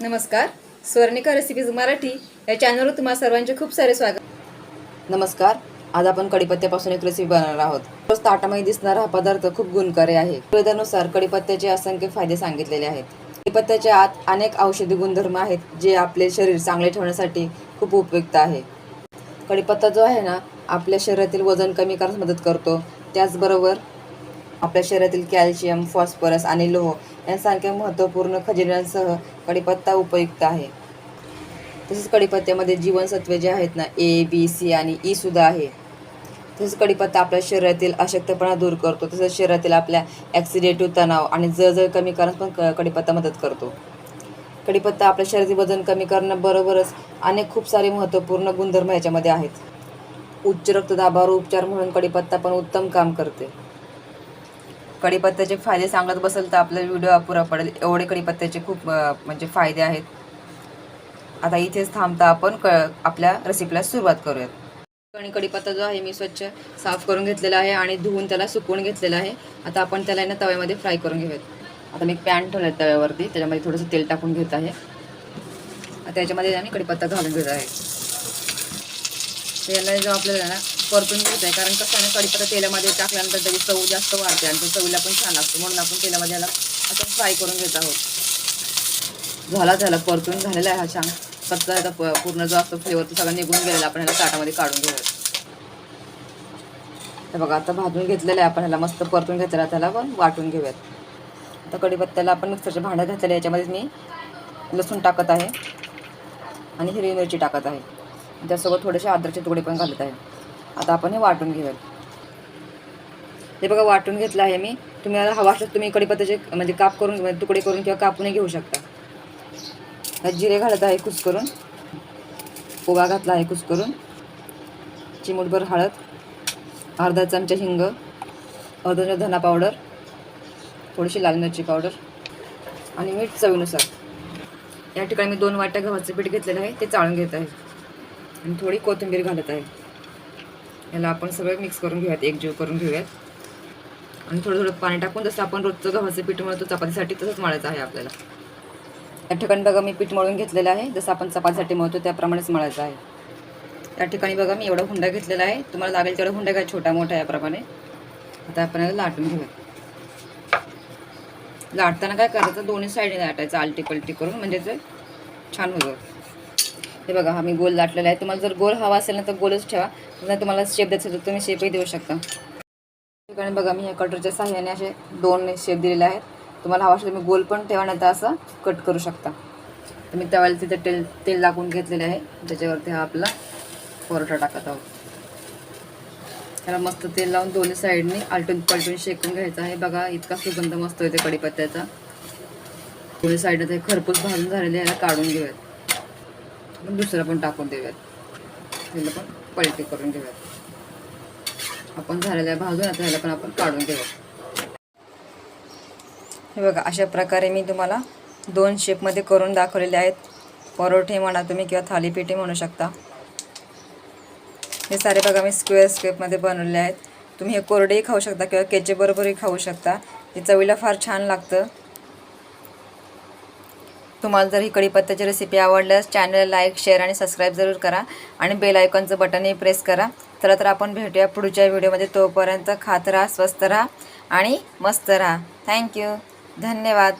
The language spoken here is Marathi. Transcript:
नमस्कार. स्वर्णिका रेसिपीज मराठी या चॅनलवर तुम्हाला सर्वांचे खूप सारे स्वागत. नमस्कार. आज आपण कढीपत्त्यापासून एक रेसिपी बनवणार आहोत. रोज ताटामध्ये दिसणारा हा पदार्थ खूप गुणकारी आहे. वेदानुसार कडीपत्त्याचे असंख्य फायदे सांगितलेले आहेत. कढीपत्त्याच्या आत अनेक औषधी गुणधर्म आहेत जे आपले शरीर चांगले ठेवण्यासाठी खूप उपयुक्त आहे. कढीपत्ता जो आहे ना आपल्या शरीरातील वजन कमी करण्यास मदत करतो. त्याचबरोबर आपल्या शरीरातील कॅल्शियम फॉस्फरस आणि लोह यांसारख्या महत्त्वपूर्ण खजिन्यांसह कढीपत्ता उपयुक्त आहे. तसेच कढीपत्त्यामध्ये जीवनसत्वे जे आहेत ना ए बी सी आणि ई सुद्धा आहे. तसेच कढीपत्ता आपल्या शरीरातील अशक्तपणा दूर करतो. तसेच शरीरातील आपल्या ॲक्सिडेटिव्ह तणाव आणि जळजळ कमी करण्यास पण क- कढीपत्ता मदत करतो. कढीपत्ता आपल्या शरीरातील वजन कमी करण्याबरोबरच अनेक खूप सारे महत्त्वपूर्ण गुणधर्म याच्यामध्ये आहेत. उच्च रक्तदाबावर उपचार म्हणून कढीपत्ता पण उत्तम काम करते. कढीपत्त्याचे फायदे सांगत बसेल तर आपला व्हिडिओ अपुरा पडेल. एवढे कढीपत्त्याचे खूप म्हणजे फायदे आहेत. आता इथेच थांबता आपण क आपल्या रेसिपीला सुरुवात करूयात. आणि कढीपत्ता जो आहे मी स्वच्छ साफ करून घेतलेला आहे आणि धुवून त्याला सुकवून घेतलेला आहे. आता आपण त्याला ना तव्यामध्ये फ्राय करून घेऊयात. आता मी पॅन ठेवलं आहे तव्यावरती. त्याच्यामध्ये थोडंसं तेल टाकून घेत आहे. त्याच्यामध्ये याच्यामध्ये आम्ही कढीपत्ता घालून घेत आहे. याला जो आपल्याला ना परतून घेत आहे. कारण कसं आहे ना कढीपत्ता तेलामध्ये टाकल्यानंतर त्याची चव जास्त वाढते आणि ते चवीला पण छान लागतो. म्हणून आपण तेलामध्ये याला असं फ्राय करून घेत आहोत. झाला झाला. परतून झालेला आहे हा छान. कच्चा आता प- पूर्ण जो असतो फ्लेवर तो सगळा निघून गेलेला. आपण ह्याला ताटामध्ये काढून घेऊया तर बघा आता भाजून घेतलेलं आहे आपण ह्याला मस्त परतून घेतलेला आहे, त्याला पण वाटून घेऊयात. आता कढीपत्त्याला आपण मिक्सरच्या भांड्यात घातलेलं आहे. याच्यामध्ये मी लसूण टाकत आहे आणि हिरवी मिरची टाकत आहे. त्यासोबत थोडेसे आदरचे तुकडे पण घालत आहे. आता आपण हे वाटून घेऊयात. हे बघा वाटून घेतलं आहे मी. तुम्हाला हवा असल्यास तुम्ही कढीपत्त्याचे म्हणजे काप करून म्हणजे तुकडे करून किंवा कापूनही घेऊ शकता. जिरे घालत आहे कुस करून. पोवा घातला आहे कुस करून. चिमूटभर हळद. अर्धा चमचा हिंग. अर्धा चमचा धना पावडर. थोडीशी लाल मिरची पावडर. आणि मीठ चवीनुसार. या ठिकाणी मी दोन वाट्या गव्हाचं पीठ घेतलेलं आहे. ते चाळून घेत आहे. आणि थोडी कोथिंबीर घालत आहे. याला आपण सगळं मिक्स करून घेऊयात एकजीव करून घेऊयात. आणि थोडं थोडं पाणी टाकून जसं आपण रोजचं गव्हाचं पीठ मळतो चपातीसाठी तसंच मळायचं आहे आपल्याला. या ठिकाणी बघा मी पीठ मळून घेतलेलं आहे. जसं आपण चपातीसाठी मळतो त्याप्रमाणेच मळायचं आहे. त्या ठिकाणी बघा मी एवढा हुंडा घेतलेला आहे. तुम्हाला लागेल तेवढा हुंडा घ्या छोटा मोठा याप्रमाणे. आता आपण याला लाटून घेऊया लाटताना काय करायचं? दोन्ही साईडने लाटायचं आलटी पलटी करून म्हणजे ते छान होतं. हे बघा हा मी गोल लाटलेला आहे. तुम्हाला जर गोल हवा असेल ना तर गोलच ठेवा. नाही तुम्हाला शेप द्यायचं तर तुम्ही शेपही देऊ शकता. ठिकाणी बघा मी ह्या कटरच्या साह्याने असे दोन शेप दिलेले आहेत. तुम्हाला हवा असेल तुम्ही गोल पण ठेवा नाही तर असं कट करू शकता. तर मी त्यावेळेला तिथे तेल तेल टाकून घेतलेले आहे. त्याच्यावरती हा आपला परोठा टाकत आहोत. त्याला मस्त तेल लावून दोन्ही साईडने आलटून पलटून शेकून घ्यायचा आहे. बघा इतका सुगंध मस्त येते कढीपत्त्याचा. दोन्ही साईडने ते खरपूस भाजून झालेले याला काढून घेऊयात. दुसरं पण टाकून देऊयात. त्याला पण पलटी करून घेऊयात आपण झालेल्या आहे भाजून आता ह्याला पण आपण काढून घेऊयात हे बघा अशा प्रकारे मी तुम्हाला दोन शेपमध्ये करून दाखवलेले आहेत. परोठे म्हणा तुम्ही किंवा थालीपीठे म्हणू शकता. हे सारे बघा मी स्क्वेअर स्केपमध्ये बनवले आहेत. तुम्ही हे कोरडेही खाऊ शकता किंवा केचेबरोबरही खाऊ शकता. हे चवीला फार छान लागतं. तुम्हाला जर ही कढीपत्त्याची रेसिपी आवडल्यास चॅनल लाईक शेअर आणि सबस्क्राईब जरूर करा. आणि बेल आयकॉनचं बटनही प्रेस करा. चला तर आपण भेटूया पुढच्या व्हिडिओमध्ये तोपर्यंत खात राहा स्वस्त राहा आणि मस्त राहा. थँक्यू धन्यवाद.